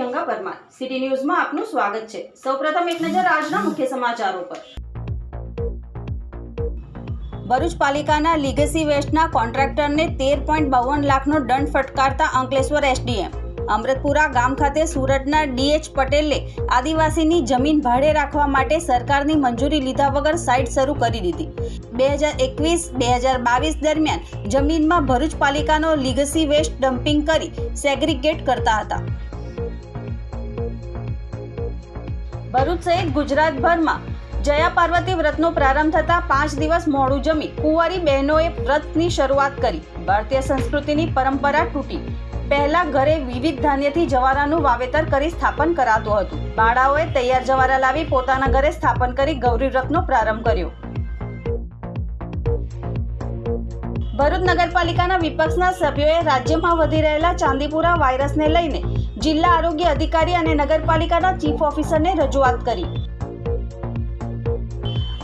Priyanka Parmar city ન્યૂઝમાં આપનું સ્વાગત છે. સૌપ્રથમ એક નજર આજના મુખ્ય સમાચારો પર. ભરૂચ પાલિકાના લીગસી વેસ્ટના કોન્ટ્રાક્ટરને તેર પોઈન્ટ બાવન લાખનો દંડ ફટકારતા અંકલેશ્વર એસડીએમ અમૃતપુરા ગામ ખાતે સુરતના ડીએચ પટેલે આદિવાસીની જમીન ભાડે રાખવા માટે સરકારની મંજૂરી લીધા વગર સાઇટ શરૂ કરી દીધી. બે હજાર એકવીસ, બે હજાર બાવીસ દરમિયાન જમીનમાં ભરૂચ પાલિકાનો લીગસી વેસ્ટ ડમ્પિંગ કરી સેગ્રીગેટ કરતા હતા. ભરૂચ સહિત ગુજરાતભરમાં જયા પાર્વતી વ્રતનો પ્રારંભ થતા પાંચ દિવસ મોડું જમી કુંવારી બહેનોએ વ્રતની શરૂઆત કરી. ભારતીય સંસ્કૃતિની પરંપરા તૂટી. પહેલા ઘરે વિવિધ ધાન્યથી જવારાનું વાવેતર કરી સ્થાપન કરાતું હતું. બાળાઓએ તૈયાર જવારા લાવી પોતાના ઘરે સ્થાપન કરી ગૌરી વ્રતનો પ્રારંભ કર્યો. ભરૂચ નગરપાલિકાના વિપક્ષના સભ્યોએ રાજ્યમાં વધી રહેલા ચાંદીપુરા વાયરસને લઈને જિલ્લા આરોગ્ય અધિકારી અને નગરપાલિકાના ચીફ ઓફિસરને રજૂઆત કરી.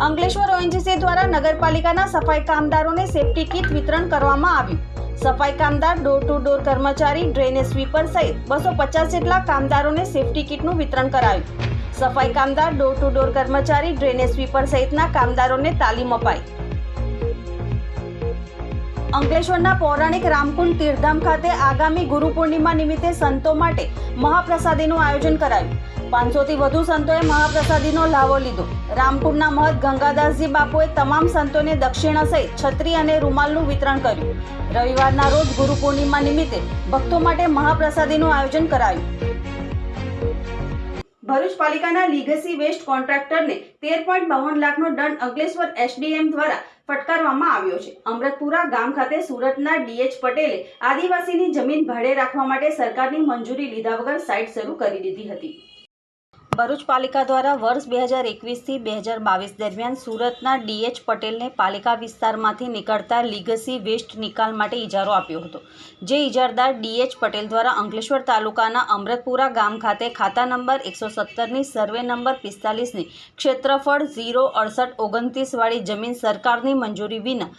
અંકલેશ્વર ઓએનજીસી દ્વારા નગરપાલિકાના સફાઈ કામદારોને સેફટી કીટ વિતરણ કરવામાં આવ્યું. સફાઈ કામદાર, ડોર ટુ ડોર કર્મચારી, ડ્રેનેજ સ્વીપર સહિત બસો પચાસ જેટલા કામદારોને સેફટી કીટનું વિતરણ કરાયું. સફાઈ કામદાર, ડોર ટુ ડોર કર્મચારી, ડ્રેનેજ સ્વીપર સહિતના કામદારોને તાલીમ અપાઈ. અંકલેશ્વરના પૌરાણિક રામકુંડ તીર્થધામ ખાતે આગામી ગુરુ પૂર્ણિમા નિમિત્તે સંતો માટે મહાપ્રસાદીનું આયોજન કરાયું. પાંચસોથી વધુ સંતોએ મહાપ્રસાદીનો લાવો લીધો. રામકુંડના મહંત ગંગાદાસજી બાપુએ તમામ સંતોને દક્ષિણા સહિત છત્રી અને રૂમાલનું વિતરણ કર્યું. રવિવારના રોજ ગુરુ પૂર્ણિમા નિમિત્તે ભક્તો માટે મહાપ્રસાદીનું આયોજન કરાયું. ભરૂચ પાલિકાના લીગસી વેસ્ટ કોન્ટ્રાક્ટરને તેર પોઈન્ટ બાવન લાખનો દંડ અંકલેશ્વર એસડીએમ દ્વારા ફટકારવામાં આવ્યો છે. અમૃતપુરા ગામ ખાતે સુરતના ડીએચ પટેલે આદિવાસીની જમીન ભાડે રાખવા માટે સરકારની મંજૂરી લીધા વગર સાઇટ શરૂ કરી દીધી હતી. ભરૂચ પાલિકા દ્વારા વર્ષ બે હજાર એકવીસથી બે હજાર બાવીસ દરમિયાન સુરતના ડીએચ પટેલને પાલિકા વિસ્તારમાંથી નીકળતા લીગસી વેસ્ટ નિકાલ માટે ઇજારો આપ્યો હતો. જે ઇજારદાર ડીએચ પટેલ દ્વારા અંકલેશ્વર તાલુકાના અમૃતપુરા ગામ ખાતે ખાતા નંબર એકસો સત્તરની, સર્વે નંબર પિસ્તાલીસની ક્ષેત્રફળ ઝીરો અડસઠ ઓગણત્રીસવાળી જમીન સરકારની મંજૂરી વિના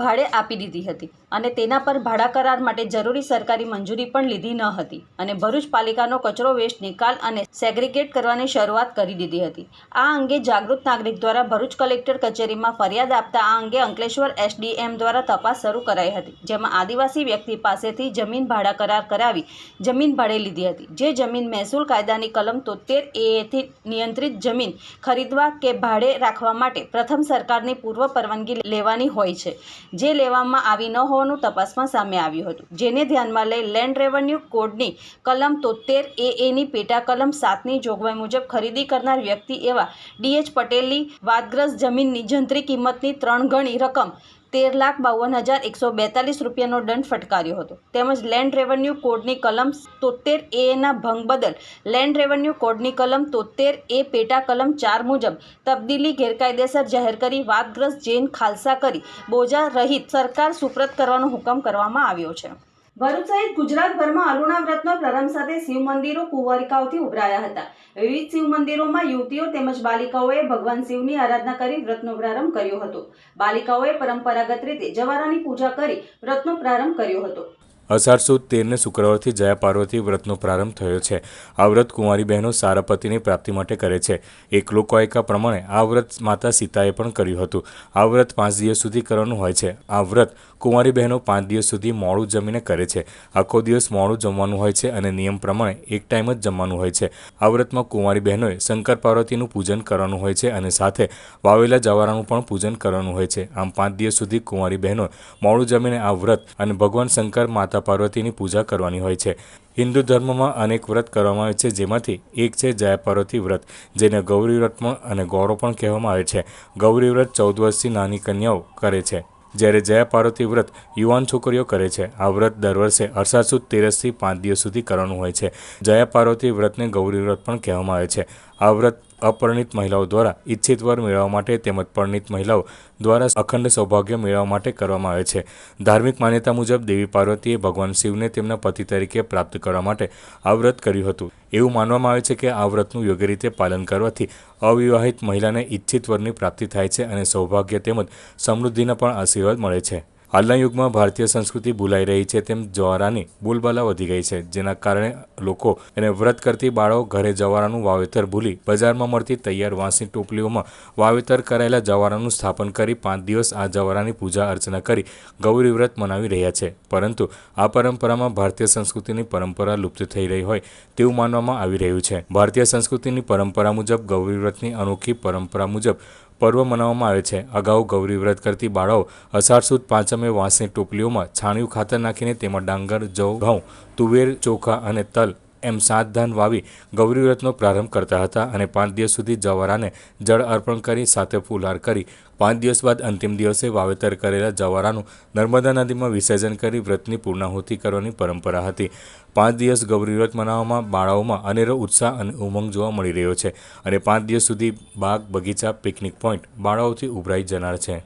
ભાડે આપી દીધી હતી અને તેના પર ભાડા કરાર માટે જરૂરી સરકારી મંજૂરી પણ લીધી ન હતી અને ભરૂચ પાલિકાનો કચરો વેસ્ટ નિકાલ અને સેગ્રીગેટ કરવાની શરૂઆત કરી દીધી હતી. આ અંગે જાગૃત નાગરિક દ્વારા ભરૂચ કલેક્ટર કચેરીમાં ફરિયાદ આપતા આ અંગે અંકલેશ્વર એસડીએમ દ્વારા તપાસ શરૂ કરાઈ હતી, જેમાં આદિવાસી વ્યક્તિ પાસેથી જમીન ભાડા કરાર કરાવી જમીન ભાડે લીધી હતી. જે જમીન મહેસૂલ કાયદાની કલમ તોતેર એથી નિયંત્રિત જમીન ખરીદવા કે ભાડે રાખવા માટે પ્રથમ સરકારની પૂર્વ પરવાનગી લેવાની હોય છે. જે લેવામાં આવી ન હોવાનું તપાસમાં સામે આવ્યું હતું. જેને ધ્યાનમાં લઈ લેન્ડ રેવન્યુ કોડની કલમ તોતેર એ એની પેટા કલમ સાતની જોગવાઈ મુજબ ખરીદી કરનાર વ્યક્તિ એવા ડીએચ પટેલની વાદગ્રસ્ત જમીનની જંત્રી કિંમતની ત્રણ ગણી રકમ તેર લાખ બાવન હજાર એકસો બેતાલીસ રૂપિયાનો દંડ ફટકાર્યો હતો. તેમજ લેન્ડ રેવન્યુ કોડની કલમ તોતેર એના ભંગ બદલ લેન્ડ રેવન્યુ કોડની કલમ તોતેર એ પેટા કલમ ચાર મુજબ તબદીલી ગેરકાયદેસર જાહેર કરી વાદગ્રસ્ત જૈન ખાલસા કરી બોજા રહિત સરકાર સુપ્રત કરવાનો હુકમ કરવામાં આવ્યો છે. ભરૂચ સહિત ગુજરાતભરમાં અરુણા વ્રતનો પ્રારંભ સાથે શિવ મંદિરો, કુંવરિકાઓથી ઉભરાયા હતા. વિવિધ શિવ મંદિરોમાં યુવતીઓ તેમજ બાલિકાઓએ ભગવાન શિવની આરાધના કરી વ્રતનો પ્રારંભ કર્યો હતો. બાલિકાઓએ પરંપરાગત રીતે જવારાની પૂજા કરી વ્રતનો પ્રારંભ કર્યો હતો. અષાઢ સુદ તેરને શુક્રવારથી જયા પાર્વતી વ્રતનો પ્રારંભ થયો છે. આ વ્રત કુંવારી બહેનો સારા પતિની પ્રાપ્તિ માટે કરે છે. એક લોકોયકા પ્રમાણે આ વ્રત માતા સીતાએ પણ કર્યું હતું. આ વ્રત પાંચ દિવસ સુધી કરવાનું હોય છે. આ વ્રત કુંવારી બહેનો પાંચ દિવસ સુધી મોડું જમીને કરે છે. આખો દિવસ મોડું જમવાનું હોય છે અને નિયમ પ્રમાણે એક ટાઈમ જ જમવાનું હોય છે. આ વ્રતમાં કુંવારી બહેનોએ શંકર પાર્વતીનું પૂજન કરવાનું હોય છે અને સાથે વાવેલા જવારાનું પણ પૂજન કરવાનું હોય છે. આમ પાંચ દિવસ સુધી કુંવારી બહેનો મોડું જમીને આ વ્રત અને ભગવાન શંકર માતા પાર્વતીની પૂજા કરવાની હોય છે. હિન્દુ ધર્મમાં અનેક વ્રત કરવામાં આવે છે, જેમાંથી એક છે જયા પાર્વતી વ્રત, જેને ગૌરી વ્રત પણ અને ગૌરવ પણ કહેવામાં આવે છે. ગૌરી વ્રત ચૌદ વર્ષથી નાની કન્યાઓ કરે છે. જ્યારે જયા પાર્વતી વ્રત યુવાન છોકરીઓ કરે છે, આ વ્રત દર વર્ષે અષાઢ તેરસથી પાંચ દિવસ સુધી કરવાનું હોય છે. જયા પાર્વતી વ્રતને ગૌરી વ્રત પણ કહેવામાં આવે છે. આ વ્રત અપરિણિત મહિલાઓ દ્વારા ઈચ્છિત વર મેળવવા માટે તેમજ પરિણિત મહિલાઓ દ્વારા અખંડ સૌભાગ્ય મેળવવા માટે કરવામાં આવે છે. ધાર્મિક માન્યતા મુજબ દેવી પાર્વતીએ ભગવાન શિવને તેમના પતિ તરીકે પ્રાપ્ત કરવા માટે આ વ્રત કર્યું હતું. એવું માનવામાં આવે છે કે આ વ્રતનું યોગ્ય રીતે પાલન કરવાથી અવિવાહિત મહિલાને ઈચ્છિત વરની પ્રાપ્તિ થાય છે અને સૌભાગ્ય તેમજ સમૃદ્ધિના પણ આશીર્વાદ મળે છે. હાલના યુગમાં ભારતીય સંસ્કૃતિ ભૂલાઈ રહી છે તેમ જવારાની બોલબાલા વધી ગઈ છે, જેના કારણે લોકો અને વ્રત કરતી બાળો ઘરે જવારાનું વાવેતર ભૂલી બજારમાં મળતી તૈયાર વાંસની ટોપલીઓમાં વાવેતર કરાયેલા જવારાનું સ્થાપન કરી પાંચ દિવસ આ જવારાની પૂજા અર્ચના કરી ગૌરી વ્રત મનાવી રહ્યા છે. પરંતુ આ પરંપરામાં ભારતીય સંસ્કૃતિની પરંપરા લુપ્ત થઈ રહી હોય તેવું માનવામાં આવી રહ્યું છે. ભારતીય સંસ્કૃતિની પરંપરા મુજબ ગૌરી વ્રતની અનોખી પરંપરા મુજબ પર્વ મનાવવામાં આવે છે. અગાઉ ગૌરી વ્રત કરતી બાળાઓ અષાઢ સુદ પાંચમે વાંસની ટોપલીઓમાં છાણિયું ખાતર નાખીને તેમાં ડાંગર, જવ, ઘઉં, તુવેર, ચોખા અને તલ એમ સાત ધાન વાવી ગૌરી વ્રતનો પ્રારંભ કરતા હતા અને પાંચ દિવસ સુધી જવારાને જળ અર્પણ કરી સાથે ફૂલહાર કરી પાંચ દિવસ બાદ અંતિમ દિવસે વાવેતર કરેલા જવારાનું નર્મદા નદીમાં વિસર્જન કરી વ્રતની પૂર્ણાહુતિ કરવાની પરંપરા હતી. પાંચ દિવસ ગૌરી વ્રત મનાવવામાં બાળાઓમાં અનેરો ઉત્સાહ અને ઉમંગ જોવા મળી રહ્યો છે અને પાંચ દિવસ સુધી બાગ બગીચા, પિકનિક પોઈન્ટ બાળાઓથી ઉભરાઈ જનાર છે.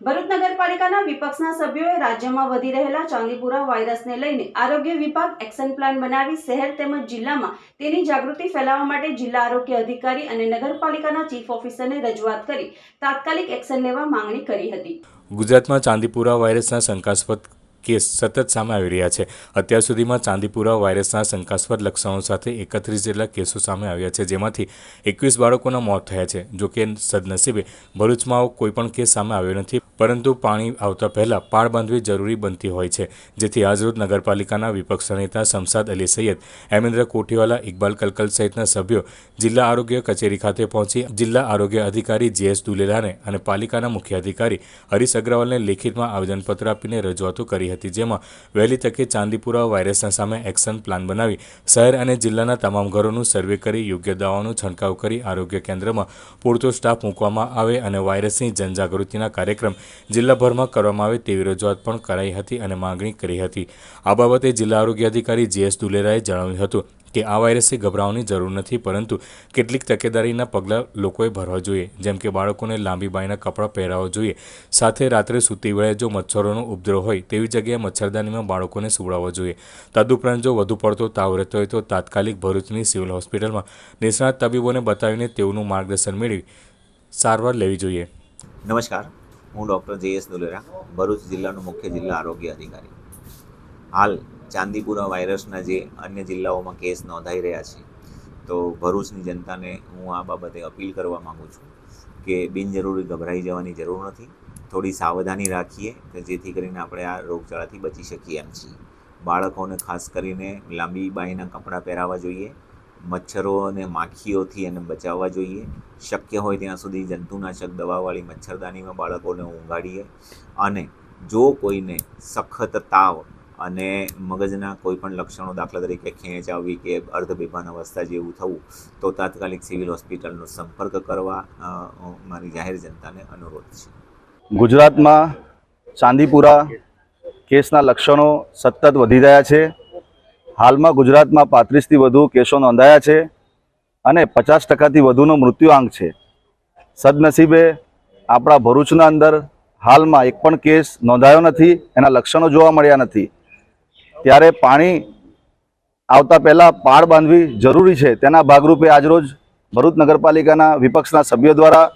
ભરૂચ નગરપાલિકાના વિપક્ષના સભ્યોએ રાજ્યમાં વધી રહેલા ચાંદીપુરા વાયરસને લઈને આરોગ્ય વિભાગ એક્શન પ્લાન બનાવી શહેર તેમજ જિલ્લામાં તેની જાગૃતિ ફેલાવવા માટે જિલ્લા આરોગ્ય અધિકારી અને નગરપાલિકાના ચીફ ઓફિસરને રજૂઆત કરી તાત્કાલિક એક્શન લેવા માંગણી કરી હતી. ગુજરાતમાં ચાંદીપુરા વાયરસના શંકાસ્પદ કેસ સતત સામે આવી રહ્યા છે. અત્યાર સુધીમાં ચાંદીપુરા વાયરસના શંકાસ્પદ લક્ષણો સાથે એકત્રીસ જેટલા કેસો સામે આવ્યા છે, જેમાંથી એકવીસ બાળકોના મોત થયા છે. જો કે સદનસીબે ભરૂચમાં આવો કોઈ કેસ સામે આવ્યો નથી, પરંતુ પાણી આવતા પહેલાં પાળ બાંધવી જરૂરી બનતી હોય છે. જેથી આજરોજ નગરપાલિકાના વિપક્ષ નેતા શમસાદ અલી સૈયદ, હેમેન્દ્ર કોઠીવાલા ઇકબાલ કલકલ સહિતના સભ્યો જિલ્લા આરોગ્ય કચેરી ખાતે પહોંચી જિલ્લા આરોગ્ય અધિકારી જીએસ દુલેલાને અને પાલિકાના મુખ્ય અધિકારી હરીશ અગ્રવાલને લેખિતમાં આવેદનપત્ર આપીને રજૂઆતો કરી હતી. જેમાં વહેલી તકે ચાંદીપુરા વાયરસના સામે એક્શન પ્લાન બનાવી શહેર અને જિલ્લાના તમામ ઘરોનું સર્વે કરી, યોગ્ય દવાઓનો છંટકાવ કરી આરોગ્ય કેન્દ્રમાં પૂરતો સ્ટાફ મૂકવામાં આવે અને વાયરસની જનજાગૃતિના કાર્યક્રમ જિલ્લાભરમાં કરવામાં આવે તેવી રજૂઆત પણ કરાઈ હતી અને માંગણી કરી હતી. આ બાબતે જિલ્લા આરોગ્ય અધિકારી જીએસ દુલેરાએ જણાવ્યું હતું કે આ વાયરસથી ગભરાવાની જરૂર નથી, પરંતુ કેટલીક તકેદારીના પગલાં લોકોએ ભરવા જોઈએ. જેમ કે બાળકોને લાંબી બાયના કપડાં પહેરાવવા જોઈએ. સાથે રાત્રે સૂતી વેળે જો મચ્છરોનો ઉપદ્રવ હોય, તેવી જગ્યાએ મચ્છરદાનીમાં બાળકોને સુવડાવવા જોઈએ. તદુપરાંત જો વધુ પડતો તાવ રહેતો હોય, તો તાત્કાલિક ભરૂચની સિવિલ હોસ્પિટલમાં નિષ્ણાત તબીબોને બતાવીને તેઓનું માર્ગદર્શન મેળવી સારવાર લેવી જોઈએ. નમસ્કાર. હું ડૉક્ટર જે એસ દુલેરા, ભરૂચ જિલ્લાનો મુખ્ય જિલ્લા આરોગ્ય અધિકારી. હાલ ચાંદીપુરા વાયરસના જે અન્ય જિલ્લાઓમાં કેસ નોંધાઈ રહ્યા છે, તો ભરૂચની જનતાને હું આ બાબતે અપીલ કરવા માગું છું કે બિનજરૂરી ગભરાઈ જવાની જરૂર નથી. થોડી સાવધાની રાખીએ કે જેથી કરીને આપણે આ રોગચાળાથી બચી શકીએ એમ છીએ. બાળકોને ખાસ કરીને લાંબી બાઈના કપડાં પહેરાવવા જોઈએ, મચ્છરો અને માખીઓથી એને બચાવવા જોઈએ. શક્ય હોય ત્યાં સુધી જંતુનાશક દવાવાળી મચ્છરદાનીમાં બાળકોને ઊંઘાડીએ. અને જો કોઈને સખત તાવ અને મગજના કોઈ પણ લક્ષણો દાખલા તરીકે ખેંચ આવવી કે અર્ધ બેભાન અવસ્થા જેવું થવું, તો તાત્કાલિક સિવિલ હોસ્પિટલનો સંપર્ક કરવા મારી જાહેર જનતાને અનુરોધ છે. ગુજરાતમાં ચાંદીપુરા કેસના લક્ષણો સતત વધી રહ્યા છે. હાલમાં ગુજરાતમાં પાંત્રીસથી વધુ કેસો નોંધાયા છે અને પચાસ ટકાથી વધુનો મૃત્યુઆંક છે. સદનસીબે આપણા ભરૂચના અંદર હાલમાં એક પણ કેસ નોંધાયો નથી, એના લક્ષણો જોવા મળ્યા નથી. ત્યારે પાણી આવતા પહેલાં પાળ બાંધવી જરૂરી છે. તેના ભાગરૂપે આજરોજ ભરૂચ નગરપાલિકાના વિપક્ષના સભ્યો દ્વારા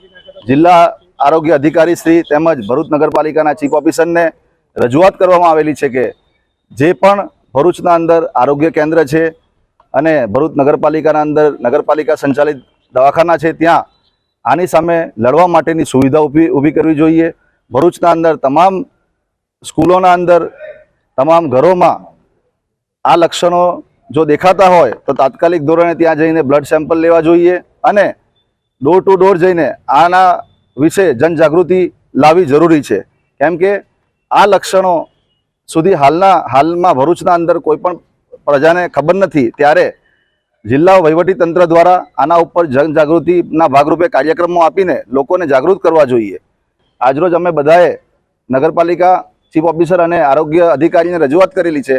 જિલ્લા આરોગ્ય અધિકારી શ્રી તેમજ ભરૂચ નગરપાલિકાના ચીફ ઓફિસરને રજૂઆત કરવામાં આવેલી છે કે જે પણ ભરૂચના અંદર આરોગ્ય કેન્દ્ર છે અને ભરૂચ નગરપાલિકાના અંદર નગરપાલિકા સંચાલિત દવાખાના છે, ત્યાં આની સામે લડવા માટેની સુવિધા ઊભી ઊભી કરવી જોઈએ. ભરૂચના અંદર તમામ સ્કૂલોના અંદર, તમામ ઘરોમાં આ લક્ષણો જો દેખાતા હોય તો તાત્કાલિક ધોરણે ત્યાં જઈને બ્લડ સેમ્પલ લેવા જોઈએ અને ડોર ટુ ડોર જઈને આના વિશે જનજાગૃતિ લાવવી જરૂરી છે. કેમ કે આ લક્ષણો સુધી હાલના, હાલમાં ભરૂચના અંદર કોઈપણ પ્રજાને ખબર નથી, ત્યારે જિલ્લા તંત્ર દ્વારા આના ઉપર જનજાગૃતિના ભાગરૂપે કાર્યક્રમો આપીને લોકોને જાગૃત કરવા જોઈએ. આજરોજ અમે બધાએ નગરપાલિકા, ચીફ ઓફિસર અને આરોગ્ય અધિકારીને રજૂઆત કરેલી છે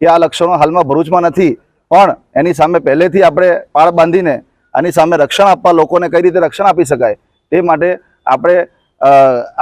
કે આ લક્ષણો હાલમાં ભરૂચમાં નથી. પણ એની સામે પહેલેથી આપણે પાળ બાંધીને આની સામે રક્ષણ આપવા લોકોને કઈ રીતે રક્ષણ આપી શકાય તે માટે આપણે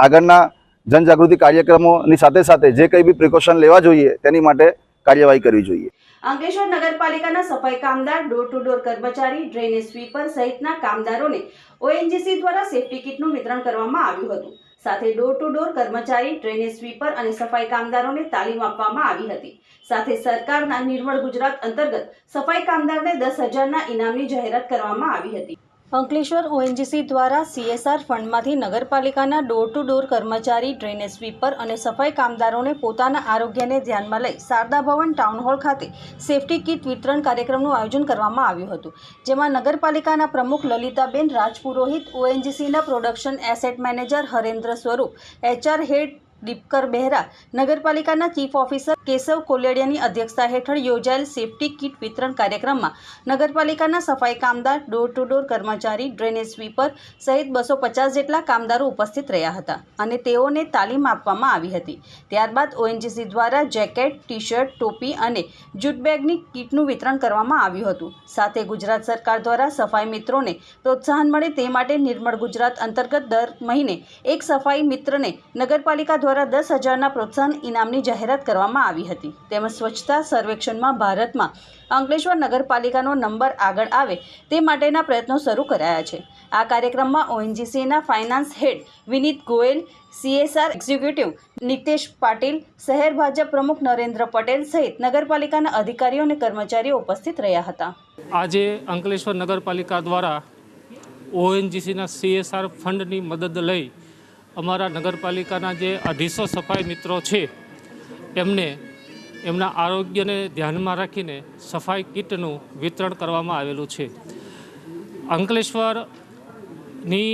આગળના જનજાગૃતિ કાર્યક્રમોની સાથે સાથે જે કંઈ બી પ્રિકોશન લેવા જોઈએ તેની માટે કાર્યવાહી કરવી જોઈએ. અંકલેશ્વર નગરપાલિકાના સફાઈ કામદાર ડોર ટુ ડોર કર્મચારી ડ્રેનેજ સ્વીપર સહિતના કામદારોને ઓએનજીસી દ્વારા સેફટી કિટનું વિતરણ કરવામાં આવ્યું હતું. સાથે ડોર ટુ ડોર કર્મચારી ડ્રેનેજ સ્વીપર અને સફાઈ કામદારોને તાલીમ આપવામાં આવી હતી. સાથે સરકારના નિર્મળ ગુજરાત અંતર્ગત સફાઈ કામદારને દસ હજારના ઇનામની જાહેરાત કરવામાં આવી હતી. અંકલેશ્વર ઓએનજીસી દ્વારા સીએસઆર ફંડમાંથી નગરપાલિકાના ડોર ટુ ડોર કર્મચારી, ડ્રેનેજ સ્વીપર અને સફાઈ કામદારોને પોતાના આરોગ્યને ધ્યાનમાં લઈ શારદા ભવન ટાઉન હોલ ખાતે સેફટી કીટ વિતરણ કાર્યક્રમનું આયોજન કરવામાં આવ્યું હતું, જેમાં નગરપાલિકાના પ્રમુખ Lalitaben Rajpurohit, ઓએનજીસીના production asset manager Harendra Swaroop, HR head Dipkar બહેરા નગરપાલિકાના ચીફ ઓફિસર કેશવ કોલેડિયાની અધ્યક્ષતા હેઠળ યોજાયેલ સેફટી કીટ વિતરણ કાર્યક્રમમાં નગરપાલિકાના સફાઈ કામદાર ડોર ટુ ડોર કર્મચારી ડ્રેનેજ સ્વીપર સહિત બસો પચાસ જેટલા કામદારો ઉપસ્થિત રહ્યા હતા અને તેઓને તાલીમ આપવામાં આવી હતી. ત્યારબાદ ઓએનજીસી દ્વારા જેકેટ ટી શર્ટ ટોપી અને જૂટ બેગની કીટનું વિતરણ કરવામાં આવ્યું હતું. સાથે ગુજરાત સરકાર દ્વારા સફાઈ મિત્રોને પ્રોત્સાહન મળે તે માટે નિર્મળ ગુજરાત અંતર્ગત દર મહિને એક સફાઈ મિત્રને નગરપાલિકા દ્વારા દસ હજારના પ્રોત્સાહન ઇનામની જાહેરાત કરવામાં આવી હતી. તેમજ સ્વચ્છતા સર્વેક્ષણમાં ભારતમાં અંકલેશ્વર નગરપાલિકાનો નંબર આગળ આવે તે માટેના પ્રયત્નો શરૂ કરાયા છે. આ કાર્યક્રમમાં ઓએનજીસીના finance head Vineet Goyal, CSR executive Nitesh Patil, શહેર ભાજપ પ્રમુખ નરેન્દ્ર પટેલ સહિત નગરપાલિકાના અધિકારીઓ અને કર્મચારીઓ ઉપસ્થિત રહ્યા હતા. આજે અંકલેશ્વર નગરપાલિકા દ્વારા ઓએનજીસીના સીએસઆર ફંડની મદદ લઈ અમારા નગરપાલિકાના જે અઢીસો સફાઈ મિત્રો છે, એમને એમના આરોગ્યને ધ્યાનમાં રાખીને સફાઈ કીટનું વિતરણ કરવામાં આવેલું છે. અંકલેશ્વરની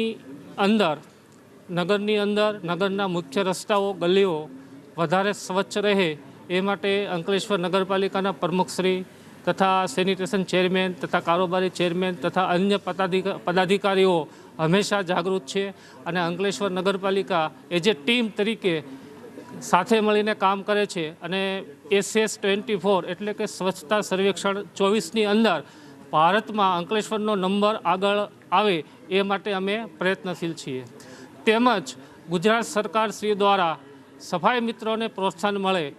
અંદર, નગરની અંદર, નગરના મુખ્ય રસ્તાઓ, ગલીઓ વધારે સ્વચ્છ રહે એ માટે અંકલેશ્વર નગરપાલિકાના પ્રમુખશ્રી તથા સેનિટેશન ચેરમેન તથા કારોબારી ચેરમેન તથા અન્ય પદાધિક- પદાધિકારીઓ હંમેશા જાગૃત છે અને અંકલેશ્વર નગરપાલિકા એ જે ટીમ તરીકે સાથે મળીને કામ કરે છે અને એસએસ ટ્વેન્ટી ફોર એટલે કે સ્વચ્છતા સર્વેક્ષણ ચોવીસની અંદર ભારતમાં અંકલેશ્વરનો નંબર આગળ આવે એ માટે અમે પ્રયત્નશીલ છીએ. તેમજ ગુજરાત સરકાર શ્રી દ્વારા સફાઈ મિત્રોને પ્રોત્સાહન મળે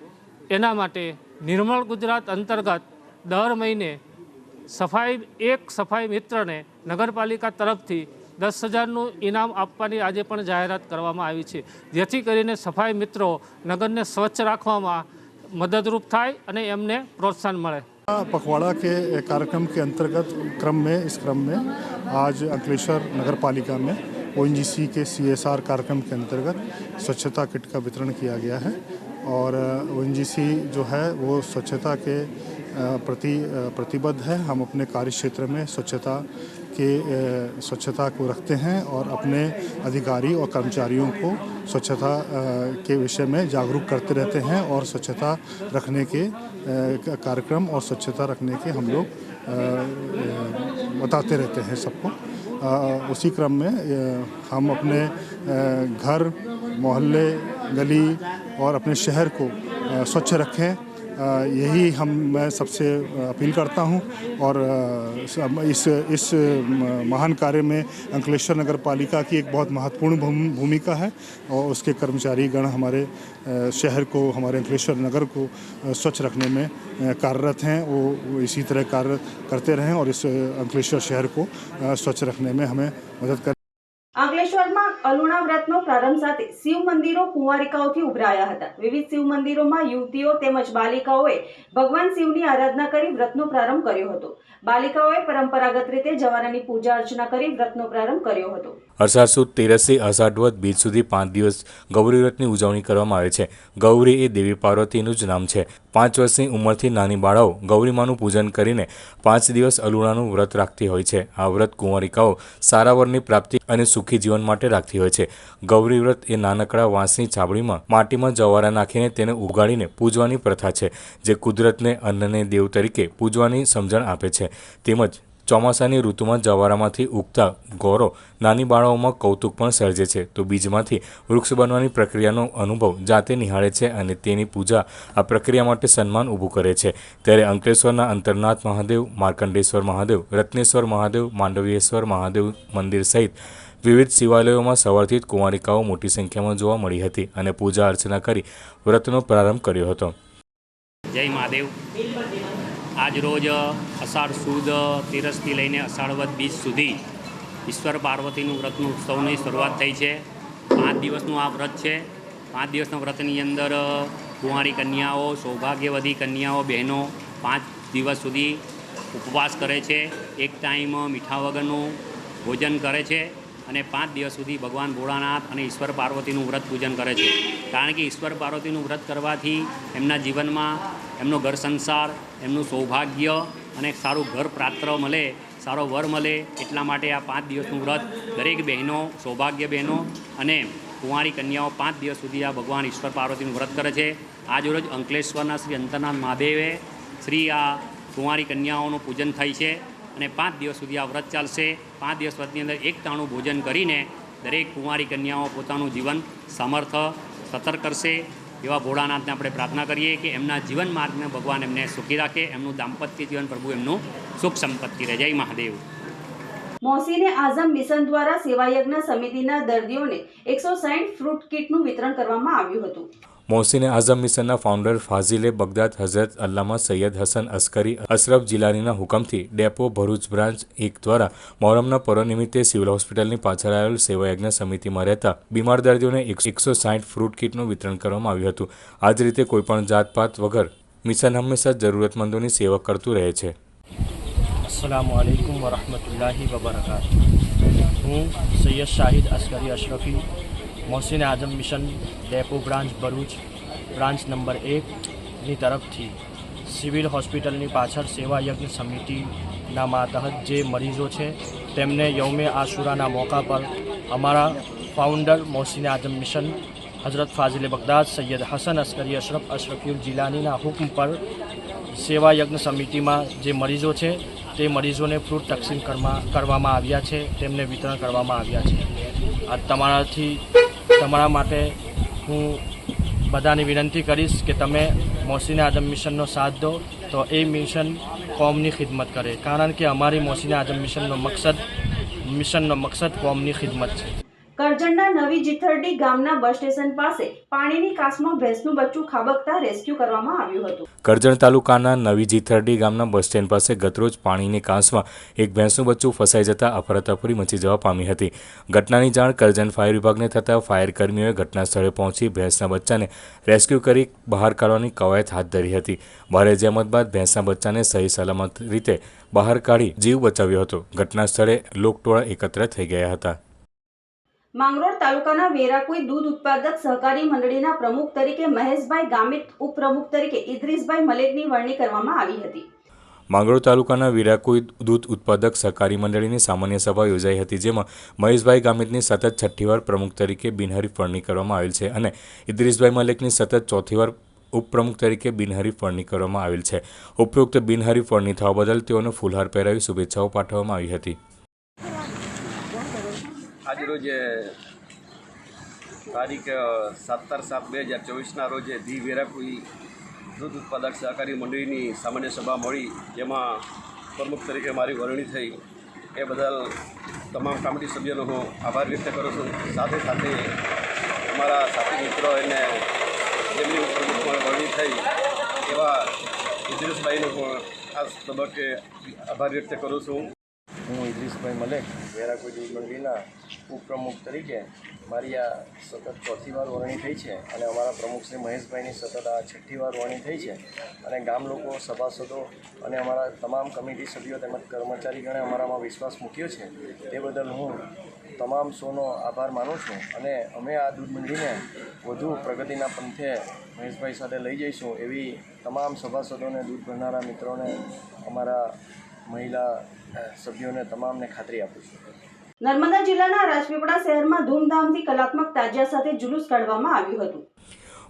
એના માટે નિર્મળ ગુજરાત અંતર્ગત દર મહિને સફાઈ એક સફાઈ મિત્રને નગરપાલિકા તરફથી દસ હજારનું ઇનામ આપવાની આજે પણ જાહેરાત કરવામાં આવી છે જેથી કરીને સફાઈ મિત્રો નગરને સ્વચ્છ રાખવામાં મદદરૂપ થાય અને એમને પ્રોત્સાહન મળે पखवाड़ा के कार्यक्रम के अंतर्गत क्रम में इस क्रम में आज अंकलेश्वर नगर पालिका में ओ के सी कार्यक्रम के अंतर्गत स्वच्छता किट का वितरण किया गया है और ओ जो है वो स्वच्छता के अ, प्रति प्रतिबद्ध है। हम अपने कार्य क्षेत्र में स्वच्छता के स्वच्छता को रखते हैं और अपने अधिकारी और कर्मचारियों को स्वच्छता के विषय में जागरूक करते रहते हैं और स्वच्छता रखने के कार्यक्रम और स्वच्छता रखने के हम लोग बताते रहते हैं सबको। उसी क्रम में हम अपने घर, मोहल्ले, गली और अपने शहर को स्वच्छ रखें यही हम, मैं सबसे अपील करता हूँ और इस इस महान कार्य में अंकलेश्वर नगर पालिका की एक बहुत महत्वपूर्ण भूमिका है और उसके कर्मचारी गण हमारे शहर को, हमारे अंकलेश्वर नगर को स्वच्छ रखने में कार्यरत हैं। वो इसी तरह कार्य करते रहें और इस अंकलेश्वर शहर को स्वच्छ रखने में हमें मदद कर। પ્રારંભ સાથે શિવ મંદિરો કુંવારિકાઓથી ઉભરાયા હતા. વિવિધ શિવ મંદિરોમાં યુવતીઓ તેમજ બાલિકાઓએ ભગવાન શિવની આરાધના કરી વ્રતનો પ્રારંભ કર્યો હતો. બાલિકાઓએ પરંપરાગત રીતે જવારાની પૂજા અર્ચના કરી વ્રતનો પ્રારંભ કર્યો હતો. અષાઢ સુદ અષાઢવદ બીજ સુધી પાંચ દિવસ ગૌરી વ્રતની ઉજવણી કરવામાં આવે છે. ગૌરી એ દેવી પાર્વતીનું જ નામ છે. પાંચ વર્ષની ઉંમરથી નાની બાળાઓ ગૌરીમાનું પૂજન કરીને પાંચ દિવસ અલુણાનું વ્રત રાખતી હોય છે. આ વ્રત કુંવારિકાઓ સારા વરની પ્રાપ્તિ અને સુખી જીવન માટે રાખતી હોય છે. ગૌરી વ્રત એ નાનકડા વાંસની છાબડીમાં માટીમાં જવારા નાખીને તેને ઉગાડીને પૂજવાની પ્રથા છે, જે કુદરતને અન્નને દેવ તરીકે પૂજવાની સમજણ આપે છે. તેમજ ચોમાસાની ઋતુમાં જવારામાંથી ઉગતા ગોરો નાની બાળાઓમાં કૌતુક પણ સર્જે છે. તો બીજમાંથી વૃક્ષ બનવાની પ્રક્રિયાનો અનુભવ જાતે નિહાળે છે અને તેની પૂજા આ પ્રક્રિયા માટે સન્માન ઊભું કરે છે. ત્યારે અંકલેશ્વરના અંતરનાથ મહાદેવ, માર્કંડેશ્વર મહાદેવ, રત્નેશ્વર મહાદેવ, માંડવીયેશ્વર મહાદેવ મંદિર સહિત વિવિધ શિવાલયોમાં સવારથી જ કુંવારિકાઓ મોટી સંખ્યામાં જોવા મળી હતી અને પૂજા અર્ચના કરી વ્રતનો પ્રારંભ કર્યો હતો. જય મહાદેવ. આજ રોજ અષાઢ સુદ તેરસથી લઈને અષાઢવદ બીજ સુધી ઈશ્વર પાર્વતીનું વ્રતનું ઉત્સવની શરૂઆત થઈ છે. પાંચ દિવસનું આ વ્રત છે. પાંચ દિવસના વ્રતની અંદર કુંવારી કન્યાઓ, સૌભાગ્યવતી કન્યાઓ, બહેનો પાંચ દિવસ સુધી ઉપવાસ કરે છે. એક ટાઈમ મીઠા વગરનું ભોજન કરે છે. અને પાંચ દિવસ સુધી ભગવાન ભોળાનાથ અને ઈશ્વર પાર્વતીનું વ્રત પૂજન કરે છે. કારણ કે ઈશ્વર પાર્વતીનું વ્રત કરવાથી એમના જીવનમાં એમનો ઘર સંસાર, એમનું સૌભાગ્ય અને સારું ઘર પ્રાત્ર મળે, સારો વર મળે એટલા માટે આ પાંચ દિવસનું વ્રત દરેક બહેનો, સૌભાગ્ય બહેનો અને કુંવારી કન્યાઓ પાંચ દિવસ સુધી આ ભગવાન ઈશ્વર પાર્વતીનું વ્રત કરે છે. આજરોજ અંકલેશ્વરના શ્રી અંતરનાથ મહાદેવે શ્રી આ કુંવારી કન્યાઓનું પૂજન થાય છે. અને પાંચ દિવસ સુધી આ વ્રત ચાલશે. પાંચ દિવસ વ્રતની અંદર એક તાણું ભોજન કરીને દરેક કુંવારી કન્યાઓ પોતાનું જીવન સમર્થ સતર કરશે. એવા ભોળાનાથને આપણે પ્રાર્થના કરીએ કે એમના જીવન માર્ગને ભગવાન એમને સુખી રાખે, એમનું દાંપત્ય જીવન પ્રભુ એમનું સુખ સંપત્તિ રહે. જય મહાદેવ. મોસીને આઝમ મિશન દ્વારા સેવાયજ્ઞ સમિતિના દર્દીઓને એકસો સાઠ ફ્રૂટ કીટનું વિતરણ કરવામાં આવ્યું હતું. મોહસિને આઝમ મિશનના ફાઉન્ડર ફાઝિલે બગદાદ હઝરત અલ્લામા સૈયદ હસન અસ્કરી અશરફ જિલાનીના હુકમથી ડેપો ભરૂચ બ્રાન્ચ એક દ્વારા મોહરમના પર્વ નિમિત્તે સિવિલ હોસ્પિટલની પાછળ આવેલ સેવાયજ્ઞ સમિતિમાં રહેતા બીમાર દર્દીઓને એકસો સાઠ ફ્રૂટ કીટનું વિતરણ કરવામાં આવ્યું હતું. આ જ રીતે કોઈપણ જાતપાત વગર મિશન હંમેશા જરૂરતમંદોની સેવા કરતું રહે છે. અસલામુ અલૈકુમ વરહમતુલ્લાહિ વબરકાત હું Syed Shahid Askari Ashrafi Mohsin Azam mission depot branch Bharuch branch number એકની તરફથી સિવિલ હોસ્પિટલની પાછળ સેવા યજ્ઞ સમિતિના માતહત જે મરીઝો છે, તેમને યૌમે આશુરાના મોકા પર અમારા ફાઉન્ડર મોહસિન આઝમ મિશન હઝરત ફાઝિલ બગદાદ, સૈયદ હસન અસ્કરી અશરફ અશરફ્યુલ જિલાનીના હુકમ પર સેવા યજ્ઞ સમિતિમાં જે મરીઝો છે, તે મરીઝોને ફ્રૂટ તકસીમ કરવા- કરવામાં આવ્યા છે, તેમને વિતરણ કરવામાં આવ્યા છે. આ તમારાથી તમારા માટે હું બધાને વિનંતી કરીશ કે તમે મોસીને આઝમ મિશનનો સાથ દો તો એ મિશન કોમની ખિદમત કરે. કારણ કે અમારી મોસીને આઝમ મિશનનો મકસદ મિશનનો મકસદ કોમની ખિદમત છે. કરજણના નવી જીથરડી ગામના બસ સ્ટેશન પાસે પાણીની કાસમાં ભેંસનું બચ્ચું ખાબકતા રેસ્ક્યુ કરવામાં આવ્યું હતું. કરજણ તાલુકાના નવી જીથરડી ગામના બસ સ્ટેન્ડ પાસે ગતરોજ પાણીની કાસમાં એક ભેંસનું બચ્ચું ફસાઈ જતા અફરાતફરી મચી જવા પામી હતી. ઘટનાની જાણ કરજણ ફાયર વિભાગને થતાં ફાયર કર્મીઓએ ઘટના સ્થળે પહોંચી ભેંસના બચ્ચાને રેસ્ક્યુ કરી બહાર કાઢવાની કવાયત હાથ ધરી હતી. ભારે જહેમત બાદ ભેંસના બચ્ચાને સહી સલામત રીતે બહાર કાઢી જીવ બચાવ્યો હતો. ઘટના સ્થળે લોકટોળા એકત્ર થઈ ગયા હતા. માંગરોળ તાલુકાના વેરાકુઈ દૂધ ઉત્પાદક સહકારી મંડળીના પ્રમુખ તરીકે મહેશભાઈ ગામિત, ઉપપ્રમુખ તરીકે ઇદ્રીસભાઈ મલેકની વરણી કરવામાં આવી હતી. માંગરોળ તાલુકાના વિરાકુઈ દૂધ ઉત્પાદક સહકારી મંડળીની સામાન્ય સભા યોજાઈ હતી, જેમાં મહેશભાઈ ગામિતની સતત છઠ્ઠી વાર પ્રમુખ તરીકે બિનહરીફ વરણી કરવામાં આવેલ છે અને ઇદ્રીસભાઈ મલેકની સતત ચોથી વાર ઉપપ્રમુખ તરીકે બિનહરીફ વરણી કરવામાં આવેલ છે. ઉપરોક્ત બિનહરીફ વરણી થવા બદલ તેઓને ફૂલહાર પહેરાવી શુભેચ્છાઓ પાઠવવામાં આવી હતી. આજરોજ તારીખ સત્તર સાત બે હજાર ચોવીસના રોજે ધી વેરાપુરી દૂધ ઉત્પાદક સહકારી મંડળીની સામાન્ય સભા મળી, જેમાં પ્રમુખ તરીકે મારી વરણી થઈ. એ બદલ તમામ કમિટી સભ્યોનો હું આભાર વ્યક્ત કરું છું. સાથે સાથે અમારા સાથી મિત્રો એને જેમની પ્રમુખમાં વરણી થઈ, એવા ઇદ્રીસભાઈનો હું આ તબક્કે આભાર વ્યક્ત કરું છું. હું ઇદ્રીસભાઈ મલેક. વેરાકોઈ દૂધ મંડળીના ઉપપ્રમુખ તરીકે મારી આ સતત ચોથી વાર વરણી થઈ છે અને અમારા પ્રમુખ શ્રી મહેશભાઈની સતત આ છઠ્ઠી વાર વરણી થઈ છે. અને ગામ લોકો, સભાસદો અને અમારા તમામ કમિટી સભ્યો તેમજ કર્મચારીગણે અમારામાં વિશ્વાસ મૂક્યો છે. તે બદલ હું તમામ સોનો આભાર માનું છું અને અમે આ દૂધ મંડળીને વધુ પ્રગતિના પંથે મહેશભાઈ સાથે લઈ જઈશું એવી તમામ સભાસદોને દૂધ ભરનારા મિત્રોને, અમારા મહિલા સભ્યોને તમામને ખાતરી આપું છું. નર્મદા જિલ્લાના રાજપીપળા શહેરમાં ધૂમધામથી કલાત્મક તાજિયા સાથે જુલુસ કાઢવામાં આવ્યું હતું.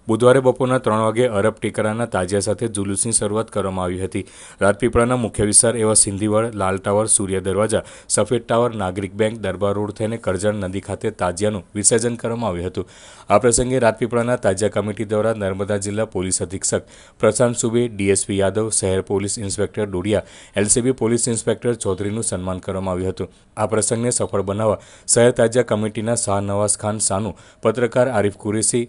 બુધવારે બપોરના ત્રણ વાગે અરબ ટેકરાના તાજિયા સાથે જુલુસની શરૂઆત કરવામાં આવી હતી. રાજપીપળાના મુખ્ય વિસ્તાર એવા સિંધીવડ, લાલ ટાવર, સૂર્ય દરવાજા, સફેદ ટાવર, નાગરિક બેંક, દરબાર રોડ થઈને કરજણ નદી ખાતે તાજિયાનું વિસર્જન કરવામાં આવ્યું હતું. આ પ્રસંગે રાજપીપળાના તાજિયા કમિટી દ્વારા નર્મદા જિલ્લા પોલીસ અધિક્ષક પ્રશાંત સુબે, ડીએસપી યાદવ, શહેર police inspector Dodiya, LCB police inspector ચૌધરીનું સન્માન કરવામાં આવ્યું હતું. આ પ્રસંગને સફળ બનાવવા શહેર તાજિયા કમિટીના શાહ નવાઝ ખાન સાનુ, પત્રકાર આરીફ કુરેશી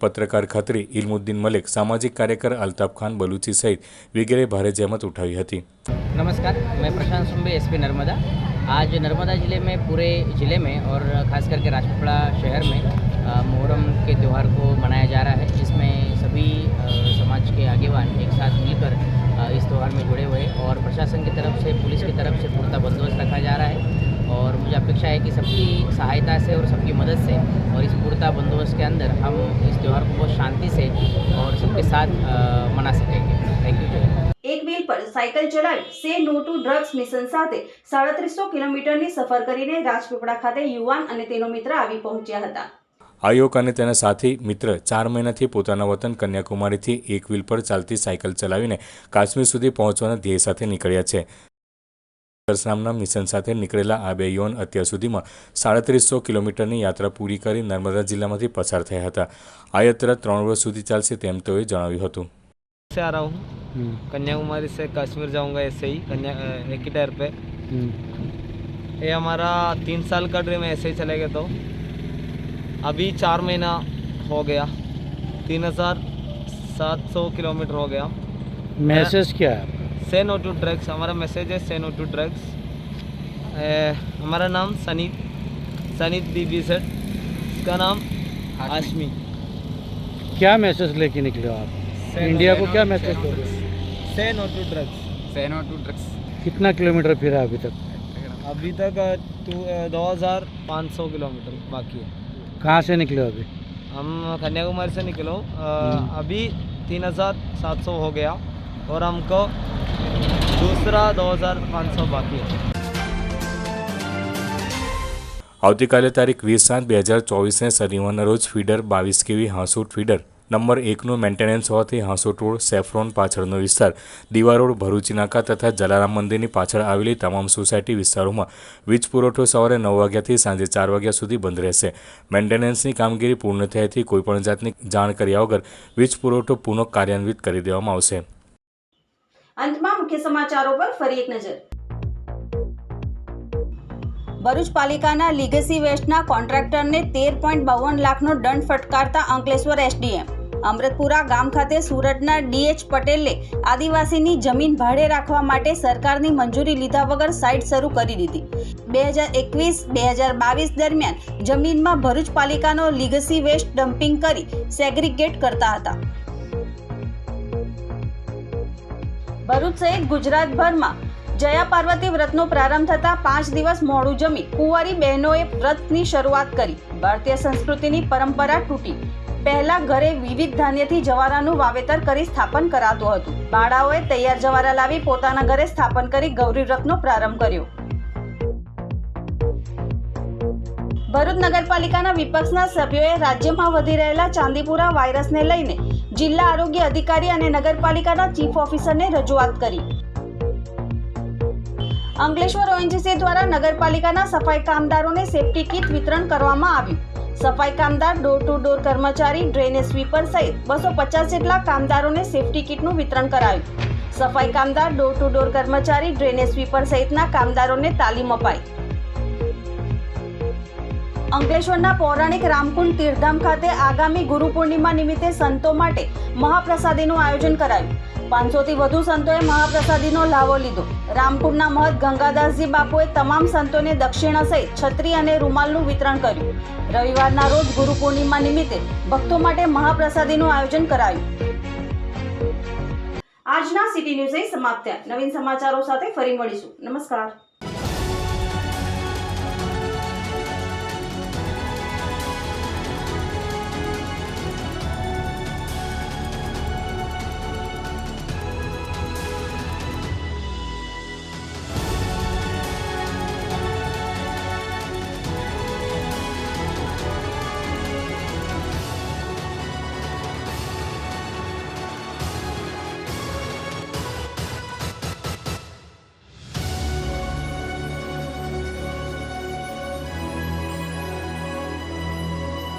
પત્રકાર ખત્રી ઇલ્મુદ્દીન મલિક સામાજિક કાર્યકર અલ્તાફ ખાન બલુચી સહિત વગેરે ભારે જહેમત ઉઠાવી હતી नमस्कार मैं प्रशांत सुम्बे एसपी नर्मदा आज नर्मदा ज़िले में पूरे ज़िले में और ख़ास करके राजपीपला शहर में अ, मुहर्रम के त्यौहार को मनाया जा रहा है जिसमें सभी अ, समाज के आगेवान एक साथ मिलकर अ, इस त्यौहार में जुड़े हुए हैं और प्रशासन की तरफ से पुलिस की तरफ से पूर्ता बंदोबस्त रखा जा रहा है और मुझे अपेक्षा है कि सबकी सहायता से और सबकी मदद से और इस पूर्ता बंदोबस्त के अंदर हम इस त्यौहार को बहुत शांति से और सबके साथ अ, मना सकेंगे थैंक यू जय हिंद। એક વ્હીલ પર સાયકલ ચલાવી say no to drugs mission સાથે સાડત્રીસો કિલોમીટરની સફર કરીને રાજપીપળા ખાતે યુવાન અને તેનો મિત્ર આવી પહોંચ્યા હતા આયોગ અને તેના સાથી મિત્ર ચાર મહિનાથી પોતાના વતન કન્યાકુમારીથી એક વ્હીલ પર ચાલતી સાયકલ ચલાવીને કાશ્મીર સુધી પહોંચવાના ધ્યેય સાથે નીકળ્યા છે દર્શ નામના મિશન સાથે નીકળેલા આ બે યુવાન અત્યાર સુધીમાં સાડત્રીસો કિલોમીટરની યાત્રા પૂરી કરી નર્મદા જિલ્લામાંથી પસાર થયા હતા આ યાત્રા ત્રણ વર્ષ સુધી ચાલશે તેમ તેઓએ જણાવ્યું હતું से आ रहा हूँ कन्याकुमारी से कश्मीर जाऊंगा ऐसे ही कन्या अ, एक ही टायर पे ये हमारा तीन साल का ड्रीम है ऐसे ही चलेगा तो अभी चार महीना हो गया तीन हज़ार सात सौ किलोमीटर हो गया मैसेज क्या है से नो टू ड्रग्स हमारा मैसेज है से नो टू ड्रग्स हमारा नाम सनी सनी दीदी सर. इसका नाम आशमी क्या मैसेज लेके निकले हो आप? इंडिया को क्या मैसेज दोगे? Say no to drugs say no to drugs कितना किलोमीटर फिरा अभी तक? अभी तक टू दो हज़ार पाँच सौ किलोमीटर बाकी है। कहाँ से निकले हो अभी? हम कन्याकुमारी से निकलो अ, अभी तीन हज़ार सात सौ हो गया और हमको दूसरा दो हज़ार पाँच सौ बाकी है આવતીકાલે તારીખ વીસ સાત બે હજાર ચોવીસને શનિવારના રોજ ફીડર બાવીસ કેવી હાંસોટ ફીડર નંબર એકનું મેન્ટેનન્સ હોવાથી હાંસોટ રોડ સેફ્રોન પાછળનો વિસ્તાર દીવા રોડ ભરૂચી નાકા તથા જલારામ મંદિરની પાછળ આવેલી તમામ સોસાયટી વિસ્તારોમાં વીજ પુરવઠો સવારે નવ વાગ્યાથી સાંજે ચાર વાગ્યા સુધી બંધ રહેશે મેન્ટેનન્સની કામગીરી પૂર્ણ થયાથી કોઈપણ જાતની જાણ કર્યા વગર વીજ પુરવઠો પુનઃ કાર્યાન્વિત કરી દેવામાં આવશે અંતમાં મુખ્ય સમાચારો પર ફરી એક નજર. ભરૂચ પાલિકાના લીગસી વેસ્ટના કોન્ટ્રાક્ટરને તેર પોઈન્ટ બાવન લાખનો દંડ ફટકારતા અંકલેશ્વર એસડીએમ. અમૃતપુરા ગામ ખાતે સુરતના ડીએચ પટેલે આદિવાસીની જમીન ભાડે રાખવા માટે સરકારની મંજૂરી લીધા વગર સાઇટ શરૂ કરી દીધી. બે હજાર એકવીસ, બે હજાર બાવીસ દરમિયાન જમીનમાં ભરૂચ પાલિકાનો લીગસી વેસ્ટ ડમ્પિંગ કરી સેગ્રીગેટ કરતા હતા. ભરૂચ સહિત ગુજરાતભરમાં જયા પાર્વતી વ્રતનો પ્રારંભ થતા પાંચ દિવસ મોડું જમી કુંવારી બહેનોએ વ્રતની શરૂઆત કરી. ભારતીય સંસ્કૃતિની પરંપરા તૂટી. પહેલા ઘરે વિવિધ ધાન્યથી જવારાનું વાવેતર કરી સ્થાપન કરાતું હતું. બાળાઓએ તૈયાર જવારા લાવી પોતાના ઘરે સ્થાપન કરી ગૌરી વ્રતનો પ્રારંભ કર્યો. ભરૂચ નગરપાલિકાના વિપક્ષના સભ્યોએ રાજ્યમાં વધી રહેલા ચાંદીપુરા વાયરસને લઈને જિલ્લા આરોગ્ય અધિકારી અને નગરપાલિકાના ચીફ ઓફિસરને રજૂઆત કરી. અંકલેશ્વર ઓએનજીસી દ્વારા નગરપાલિકાના સફાઈ કામદારોને સેફટી કીટ વિતરણ કરવામાં આવ્યું. સફાઈ કામદાર, ડોર ટુ ડોર કર્મચારી, ડ્રેનેજ સ્વીપર સહિત બસો પચાસ જેટલા કામદારોને સેફટી કીટનું વિતરણ કરાયું. સફાઈ કામદાર, ડોર ટુ ડોર કર્મચારી, ડ્રેનેજ સ્વીપર સહિતના કામદારોને તાલીમ અપાઈ. અંકલેશ્વરના પૌરાણિક રામકુંડ તીર્થધામ ખાતે આગામી ગુરુ પૂર્ણિમા નિમિત્તે સંતો માટે મહાપ્રસાદીનું આયોજન કરાયું. પાંચસોથી વધુ સંતોએ મહાપ્રસાદીનો લાવો લીધો. રામકુંડના મહંત ગંગાદાસજી બાપુએ તમામ સંતોને દક્ષિણા સહિત છત્રી અને રૂમાલનું વિતરણ કર્યું. રવિવારના રોજ ગુરુ પૂર્ણિમા નિમિત્તે ભક્તો માટે મહાપ્રસાદીનું આયોજન કરાયું. આજના સિટી ન્યૂઝ સમાપ્ત નવીન સમાચારો સાથે ફરી મળીશું. નમસ્કાર.